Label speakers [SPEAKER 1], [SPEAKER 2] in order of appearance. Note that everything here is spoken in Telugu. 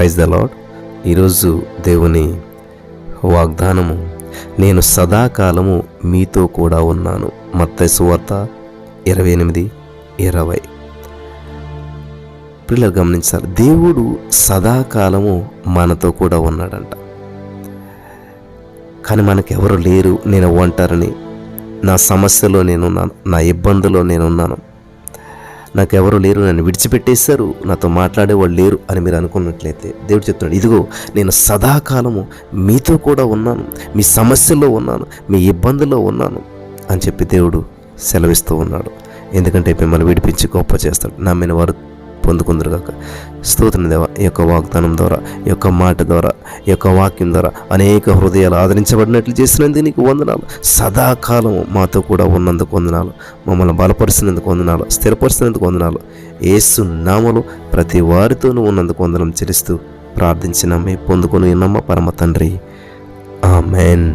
[SPEAKER 1] ప్రైజ్ ద లాడ్ ఈరోజు దేవుని వాగ్దానము నేను సదాకాలము మీతో కూడా ఉన్నాను. మత్తయి సువార్త ఇరవై ఎనిమిది ఇరవై. పిల్లలు గమనించాలి దేవుడు సదాకాలము మనతో కూడా ఉన్నాడంట. కానీ మనకెవరు లేరు నేను ఒంటరిని. నా సమస్యలో నేనున్నాను నా ఇబ్బందులో నేనున్నాను. నాకెవరు లేరు నన్ను విడిచిపెట్టేశారు నాతో మాట్లాడేవాళ్ళు లేరు అని మీరు అనుకున్నట్లయితే దేవుడు చెప్తున్నాడు ఇదిగో నేను సదాకాలము మీతో కూడా ఉన్నాను మీ సమస్యల్లో ఉన్నాను మీ ఇబ్బందుల్లో ఉన్నాను అని చెప్పి దేవుడు సెలవిస్తూ ఉన్నాడు. ఎందుకంటే మిమ్మల్ని విడిపించి గొప్ప చేస్తాడు. నమ్మిన వారు పొందుకుందరుగాక. స్తోత్రం దేవ ఈ యొక్క వాగ్దానం ద్వారా ఈ యొక్క మాట ద్వారా ఈ యొక్క వాక్యం ద్వారా అనేక హృదయాలు ఆదరించబడినట్లు చేసినందుకు నీకు వందనాలు. సదాకాలం మాతో కూడా ఉన్నందుకు వందనాలు. మమ్మల్ని బలపరిచినందుకు వందనాలు స్థిరపరిచినందుకు వందనాలు. ఏసు నామలు ప్రతి వారితోనూ ఉన్నందుకు వందనం చెల్లిస్తూ ప్రార్థించిన పొందుకొని ఉన్నమ్మ పరమ తండ్రి. ఆమెన్.